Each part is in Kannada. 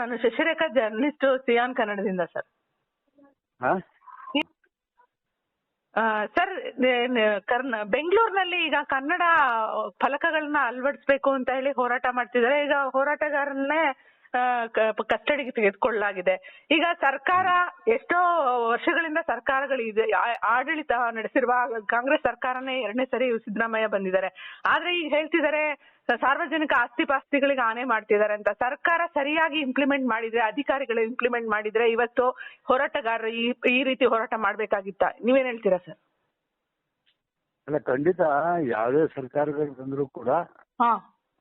ನಾನು ಶಶಿರೇಖಾ ಜರ್ನಲಿಸ್ಟ್ ಸಿಯಾನ್ ಕನ್ನಡದಿಂದ ಸರ್ ಸರ್ ಕರ್ನ ಬೆಂಗಳೂರಿನಲ್ಲಿ ಈಗ ಕನ್ನಡ ಫಲಕಗಳನ್ನ ಅಳವಡಿಸಬೇಕು ಅಂತ ಹೇಳಿ ಹೋರಾಟ ಮಾಡ್ತಿದ್ದಾರೆ. ಈಗ ಹೋರಾಟಗಾರನ್ನೇ ಕಸ್ಟಡಿಗೆ ತೆಗೆದುಕೊಳ್ಳಲಾಗಿದೆ. ಈಗ ಸರ್ಕಾರ ಎಷ್ಟೋ ವರ್ಷಗಳಿಂದ ಸರ್ಕಾರಗಳು ಇದೆ ಆಡಳಿತ ನಡೆಸಿರುವ ಕಾಂಗ್ರೆಸ್ ಸರ್ಕಾರನೇ ಎರಡನೇ ಸರಿ ಸಿದ್ದರಾಮಯ್ಯ ಬಂದಿದ್ದಾರೆ. ಆದ್ರೆ ಈಗ ಹೇಳ್ತಿದ್ದಾರೆ ಸಾರ್ವಜನಿಕ ಆಸ್ತಿ ಪಾಸ್ತಿಗಳಿಗೆ ಆನೆ ಮಾಡ್ತಿದ್ದಾರೆ ಅಂತ. ಸರ್ಕಾರ ಸರಿಯಾಗಿ ಇಂಪ್ಲಿಮೆಂಟ್ ಮಾಡಿದ್ರೆ ಅಧಿಕಾರಿಗಳು ಇಂಪ್ಲಿಮೆಂಟ್ ಮಾಡಿದ್ರೆ ಇವತ್ತು ಹೋರಾಟಗಾರರು ಈ ರೀತಿ ಹೋರಾಟ ಮಾಡ್ಬೇಕಾಗಿತ್ತ. ನೀವೇನ್ ಹೇಳ್ತೀರಾ ಸರ್? ಅಲ್ಲ ಖಂಡಿತ ಯಾವುದೇ ಸರ್ಕಾರಗಳು ಬಂದರೂ ಕೂಡ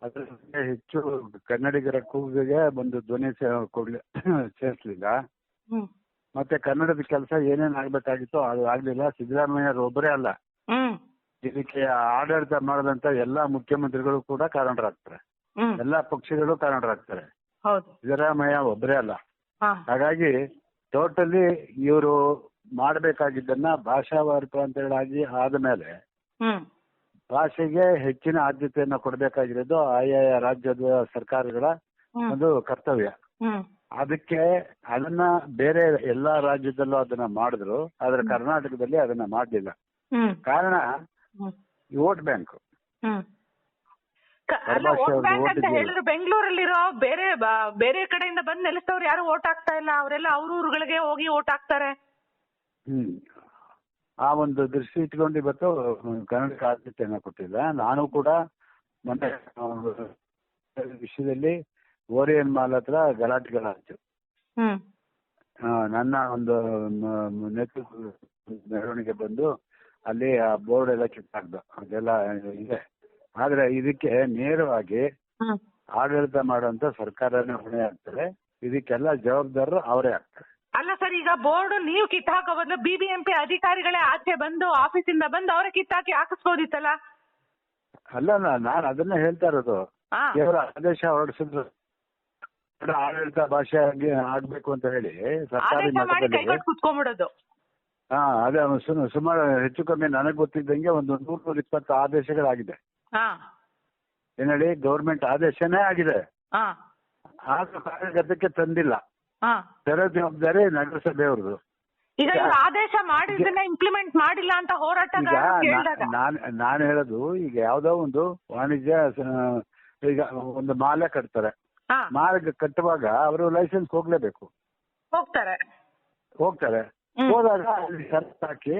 ಹಾ ಅದ್ರ ಬಗ್ಗೆ ಹೆಚ್ಚು ಕನ್ನಡಿಗರ ಕೂಗಿಗೆ ಒಂದು ಧ್ವನಿ ಸೇ- ಕೊಡ್ಲಿ ಸೇರಿಸ್ಲಿಲ್ಲ. ಹ್ಮ್. ಮತ್ತೆ ಕನ್ನಡದ ಕೆಲಸ ಏನೇನ್ ಆಗ್ಬೇಕಾಗಿತ್ತು ಅದು ಆಗ್ಲಿಲ್ಲ. ಸಿದ್ದರಾಮಯ್ಯರು ಒಬ್ಬರೇ ಅಲ್ಲ. ಹ್ಮ್. ಇದಕ್ಕೆ ಆಡಳಿತ ಮಾಡದಂತ ಎಲ್ಲಾ ಮುಖ್ಯಮಂತ್ರಿಗಳು ಕೂಡ ಕಾರಣರಾಗ್ತಾರೆ. ಹ್ಮ್. ಎಲ್ಲಾ ಪಕ್ಷಗಳು ಕಾರಣರಾಗ್ತಾರೆ. ಹೌದು. ಸಿದ್ದರಾಮಯ್ಯ ಒಬ್ಬರೇ ಅಲ್ಲ. ಹಾ. ಹಾಗಾಗಿ ಟೋಟಲಿ ಇವರು ಮಾಡಬೇಕಾಗಿದ್ದನ್ನ ಅಂತ ಹೇಳಿ ಆದ್ಮೇಲೆ ಹ್ಮ್. ಭಾಷೆಗೆ ಹೆಚ್ಚಿನ ಆದ್ಯತೆಯನ್ನ ಕೊಡಬೇಕಾಗಿರೋದು ಆಯಾ ರಾಜ್ಯದ ಸರ್ಕಾರಗಳ ಒಂದು ಕರ್ತವ್ಯ. ಅದಕ್ಕೆ ಅದನ್ನ ಬೇರೆ ಎಲ್ಲಾ ರಾಜ್ಯದಲ್ಲೂ ಅದನ್ನ ಮಾಡಿದ್ರು ಆದ್ರೆ ಕರ್ನಾಟಕದಲ್ಲಿ ಅದನ್ನ ಮಾಡಲಿಲ್ಲ. ಕಾರಣ ವೋಟ್ ಬ್ಯಾಂಕ್. ಹೇಳಿದ್ರು ಬೆಂಗಳೂರಲ್ಲಿರೋ ಬೇರೆ ಬೇರೆ ಕಡೆಯಿಂದ ಬಂದ್ ನೆಲೆಸ್ತವ್ರು ಯಾರು ವೋಟ್ ಹಾಕ್ತಾ ಇಲ್ಲ ಅವರೆಲ್ಲ ಅವ್ರ ಊರುಗಳಿಗೆ ಹೋಗಿ ವೋಟ್ ಹಾಕ್ತಾರೆ. ಹ್ಮ್. ಆ ಒಂದು ದೃಷ್ಟಿ ಇಟ್ಕೊಂಡು ಇವತ್ತು ಕನ್ನಡಕ್ಕೆ ಆದ್ಯತೆಯನ್ನ ಕೊಟ್ಟಿಲ್ಲ. ನಾನು ಕೂಡ ಮೊನ್ನೆ ವಿಷಯದಲ್ಲಿ ಓರಿಯನ್ ಮಾಲ್ ಹತ್ರ ಗಲಾಟೆಗಳಾಯ್ತು ನನ್ನ ಒಂದು ಮ- ಮೆರವಣಿಗೆ ಬಂದು ಅಲ್ಲಿ ಆ ಬೋರ್ಡ್ ಎಲ್ಲ ಕಿತ್ತಾಕ್ದು ಅದೆಲ್ಲ ಇದೆ. ಆದ್ರೆ ಇದಕ್ಕೆ ನೇರವಾಗಿ ಆಡಳಿತ ಮಾಡುವಂತ ಸರ್ಕಾರನೇ ಹೊಣೆ ಆಗ್ತಾರೆ ಇದಕ್ಕೆಲ್ಲ ಜವಾಬ್ದಾರರು ಅವರೇ ಆಗ್ತಾರೆ. ಅಲ್ಲ ಸರ್ ಈಗ ಬೋರ್ಡ್ ನೀವು ಕಿತ್ ಹಾಕೋ ಬದಲು ಬಿಬಿಎಂಪಿ ಅಧಿಕಾರಿಗಳೇ ಆಚೆ ಬಂದು ಆಫೀಸಿಂದ ಬಂದು ಅವರೇ ಕಿತ್ತಾಕಿ ಹಾಕಿಸ್ಬೋದಿತ್ತಲ್ಲ? ಅಲ್ಲ ನಾನು ಅದನ್ನ ಹೇಳ್ತಾ ಇರೋದು. ಹಾ. ಕೇವಲ ಆದೇಶ ಹೊರಡಿಸಿದ್ರು. ಕನ್ನಡ ಆಡಳಿತ ಭಾಷೆ ಆಗಿ ಆಗ್ಬೇಕು ಅಂತ ಹೇಳಿ ಸರ್ಕಾರಿ ಆದೇಶ ಮಾಡಿ ಮಟ್ಟದಲ್ಲಿ ಕೈಗೊಟ್ಟು ಕುತ್ಕೊಂಡ್ಬಿಡೋದು. ಹಾ ಅದೇ ಸುಮಾರು ಹೆಚ್ಚು ಕಮ್ಮಿ ನನಗ್ ಗೊತ್ತಿದ್ದಂಗೆ ಒಂದು ನೂರ ನೂರ ಇಪ್ಪತ್ತು ಆದೇಶಗಳಾಗಿದೆ. ಹಾ. ಏನ್ ಹೇಳಿ ಗೌರ್ಮೆಂಟ್ ಆದೇಶನೇ ಆಗಿದೆ. ಹಾ. ಆದ್ರೂ ಕಾರ್ಯಗತಕ್ಕೆ ತಂದಿಲ್ಲ. ಹಾ. ತೆರ ಜವಾಬ್ದಾರಿ ನಗರಸಭೆಯವ್ರದ್ದು ಈಗ ಇವ್ರು ಆದೇಶ ಮಾಡಿದ್ದನ್ನ ಇಂಪ್ಲಿಮೆಂಟ್ ಮಾಡಿಲ್ಲ ಅಂತ ಈಗ ಹೋರಾಟಗಾರರು ಕೇಳಿದಾಗ. ನಾನ್ ನಾನು ಹೇಳೋದು ಈಗ ಯಾವ್ದೋ ಒಂದು ವಾಣಿಜ್ಯ ಸ- ಈಗ ಒಂದು ಮಾಲೆ ಕಟ್ತಾರೆ. ಹಾ. ಮಾಲೆ ಕಟ್ಟುವಾಗ ಅವರು ಲೈಸೆನ್ಸ್ ಹೋಗ್ಲೇಬೇಕು. ಹೋಗ್ತಾರೆ. ಹೋಗ್ತಾರೆ. ಹ್ಮ್. ಹೋದಾಗ ಅಲ್ಲಿ ಸರ್ಚ್ ಹಾಕಿ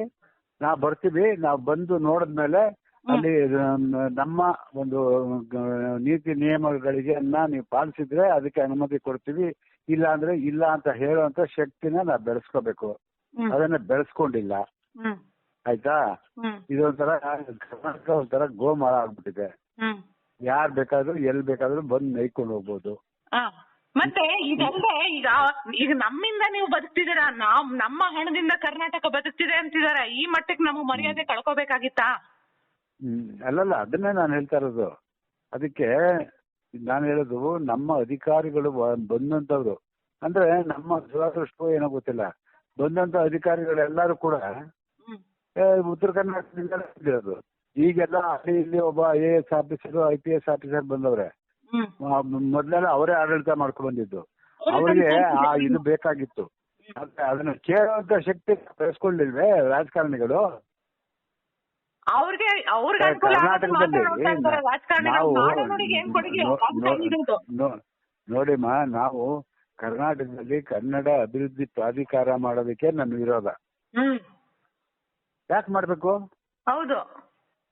ನಾವು ಬರ್ತೀವಿ ನಾವು ಬಂದು ನೋಡಿದ್ಮೇಲೆ ಅಲ್ಲಿ ನ- ನಮ್ಮ ಒಂದು ಗ- ನೀತಿ ನಿಯಮಗಳಿಗೆ ನೀವು ಪಾಲಿಸಿದ್ರೆ ಅದಕ್ಕೆ ಅನುಮತಿ ಕೊಡ್ತೀವಿ. ಇಲ್ಲ ಅಂದ್ರೆ ಇಲ್ಲ ಅಂತ ಹೇಳುವಂತ ಶಕ್ತಿನ ನಾವು ಬೆಳೆಸ್ಕೋಬೇಕು. ಅದನ್ನ ಬೆಳೆಸ್ಕೊಂಡಿಲ್ಲ. ಆಯ್ತಾ? ಇದೊಂಥರ ಕರ್ನಾಟಕ ಒಂಥರ ಗೋಮಾಳ ಆಗ್ಬಿಟ್ಟಿದೆ. ಯಾರ್ ಬೇಕಾದ್ರೂ ಎಲ್ ಬೇಕಾದ್ರೂ ಬಂದು ನೈಕೊಂಡು ಹೋಗ್ಬೋದು. ಮತ್ತೆ ಇದಲ್ಲದೆ ಈಗ ಈಗ ನಮ್ಮಿಂದ ನೀವು ಬದುಕ್ತಿದ್ದೀರಾ? ನಾವ್ ನಮ್ಮ ಹಣದಿಂದ ಕರ್ನಾಟಕ ಬದುಕ್ತಿದೆ ಅಂತಿದಾರ. ಈ ಮಟ್ಟಕ್ಕೆ ನಮಗೆ ಮರ್ಯಾದೆ ಕಳ್ಕೊಬೇಕಾಗಿತ್ತಾ? ಹ್ಮ್. ಅಲ್ಲಲ್ಲ ಅದನ್ನೇ ನಾನು ಹೇಳ್ತಾ ಇರೋದು. ಅದಕ್ಕೆ ನಾನು ಹೇಳೋದು ನಮ್ಮ ಅಧಿಕಾರಿಗಳು ಬಂದಂತವ್ರು ಅಂದ್ರೆ ನಮ್ಮ ದುರಾದೃಷ್ಟವೋ ಏನೋ ಗೊತ್ತಿಲ್ಲ ಬಂದಂತ ಅಧಿಕಾರಿಗಳೆಲ್ಲರೂ ಕೂಡ ಉತ್ತರ ಕರ್ನಾಟಕದಿಂದ ಬಂದಿರೋದು. ಈಗೆಲ್ಲ ಅಲ್ಲಿ ಇಲ್ಲಿ ಒಬ್ಬ I A S officer I P S officer ಬಂದವ್ರೆ. ಮೊದ್ಲೆಲ್ಲ ಅವರೇ ಆಡಳಿತ ಮಾಡ್ಕೊಂಡು ಬಂದಿದ್ದು ಅವ್ರೇ ಅವರಿಗೆ ಆ ಇದು ಬೇಕಾಗಿತ್ತು. ಅದನ್ನ ಕೇಳುವಂತ ಶಕ್ತಿ ಬೆಳೆಸ್ಕೊಂಡಿಲ್ವೇ ರಾಜಕಾರಣಿಗಳು? ಅವ್ರಿಗೆ ಅವ್ರಿಗೆ ಅನುಕೂಲ ರಾಜಕಾರಣಿಗಳು ಏನ್ ಕೊಡುಗೆ ನೋಡಿಮ್ಮ ನಾವು ಕರ್ನಾಟಕದಲ್ಲಿ ಕನ್ನಡ ಅಭಿವೃದ್ಧಿ ಪ್ರಾಧಿಕಾರ ಮಾಡೋದಕ್ಕೆ ನನ್ನ ವಿರೋಧ. ಯಾಕೆ ಮಾಡ್ಬೇಕು? ಹೌದು.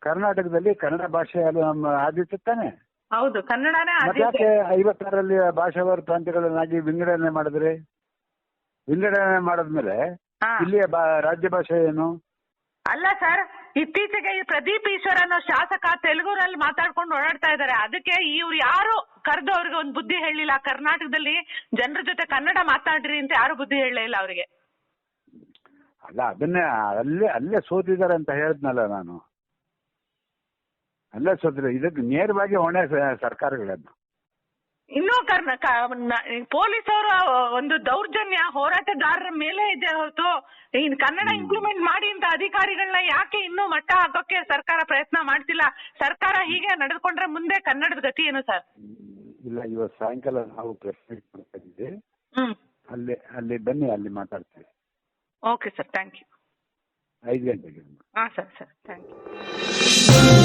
ಕರ್ನಾಟಕದಲ್ಲಿ ಕನ್ನಡ ಭಾಷೆ ಅದು ನಮ್ಮ ಆದ್ಯತೆ ತಾನೆ. ಹೌದು ಕನ್ನಡನೇ ಯಾಕೆ ಐವತ್ತಾರಲ್ಲಿ ಭಾಷಾವಾರು ಪ್ರಾಂತ್ಯಗಳನ್ನಾಗಿ ವಿಂಗಡಣೆ ಮಾಡಿದ್ರಿ? ವಿಂಗಡಣೆ ಮಾಡಿದ್ಮೇಲೆ. ಇಲ್ಲಿಯ ರಾಜ್ಯ ಭಾಷೆ ಏನು? ಅಲ್ಲ ಸರ್ ಇತ್ತೀಚೆಗೆ ಈ ಪ್ರದೀಪ್ ಈಶ್ವರ್ ಅನ್ನೋ ಶಾಸಕ ತೆಲುಗುರಲ್ಲಿ ಮಾತಾಡ್ಕೊಂಡು ಓಡಾಡ್ತಾ ಇದ್ದಾರೆ. ಅದಕ್ಕೆ ಇವ್ರು ಯಾರು ಕರೆದು ಅವ್ರಿಗೆ ಒಂದು ಬುದ್ಧಿ ಹೇಳಿಲ್ಲ ಕರ್ನಾಟಕದಲ್ಲಿ ಜನರ ಜೊತೆ ಕನ್ನಡ ಮಾತಾಡ್ರಿ ಅಂತ ಯಾರು ಬುದ್ಧಿ ಹೇಳಲೇ ಇಲ್ಲ ಅವರಿಗೆ. ಅಲ್ಲ, ಅದನ್ನೇ ಅಲ್ಲೇ ಅಲ್ಲೇ ಸೋತಿದ್ದಾರೆ ಅಂತ ಹೇಳಿದ್ನಲ್ಲ ನಾನು. ಅಲ್ಲೇ ಸೋತಿದ್ದಾರೆ. ಇದಕ್ಕೆ ನೇರವಾಗಿ ಹೊಣೆ ಸರ್ಕಾರಗಳನ್ನ ಇನ್ನೂ ಕರ್ನ ಪೊಲೀಸರು ಒಂದು ದೌರ್ಜನ್ಯ ಹೋರಾಟಗಾರರ ಮೇಲೆ ಇದೆ ಹೊರತು ಇನ್ ಕನ್ನಡ ಇಂಪ್ಲಿಮೆಂಟ್ ಮಾಡಿ ಅಂತ ಅಧಿಕಾರಿಗಳನ್ನ ಯಾಕೆ ಇನ್ನೂ ಮಟ್ಟ ಹಾಕೋಕೆ ಸರ್ಕಾರ ಪ್ರಯತ್ನ ಮಾಡ್ತಿಲ್ಲ? ಸರ್ಕಾರ ಹೀಗೆ ನಡೆದುಕೊಂಡ್ರೆ ಮುಂದೆ ಕನ್ನಡದ ಗತಿ ಏನು ಸರ್? ಇಲ್ಲ ಇವತ್ತು ಸಾಯಂಕಾಲ ನಾವು ಪ್ರೆಸ್ ಮೀಟ್ ಮಾಡ್ತಾ ಇದ್ದೀವಿ. ಅಲ್ಲಿ ಅಲ್ಲಿ ಬನ್ನಿ ಅಲ್ಲಿ ಮಾತಾಡ್ತೀವಿ. Okay sir thank you. ಐದು ಗಂಟೆಗೆ ಹಾಂ ಸರ್ ಸರ್ ಥ್ಯಾಂಕ್ ಯು.